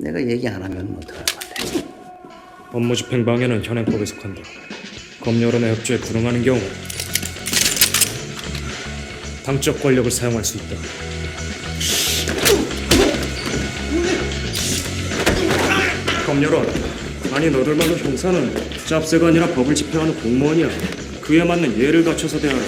내가 얘기 안 하면 뭐 어떡할 건데? 업무 집행 방해는 현행법에 속한다. 검열원의 협조에 불응하는 경우 당적 권력을 사용할 수 있다. 검열원, 아니 너들만의 형사는 짭새가 아니라 법을 집행하는 공무원이야. 그에 맞는 예를 갖춰서 대하라.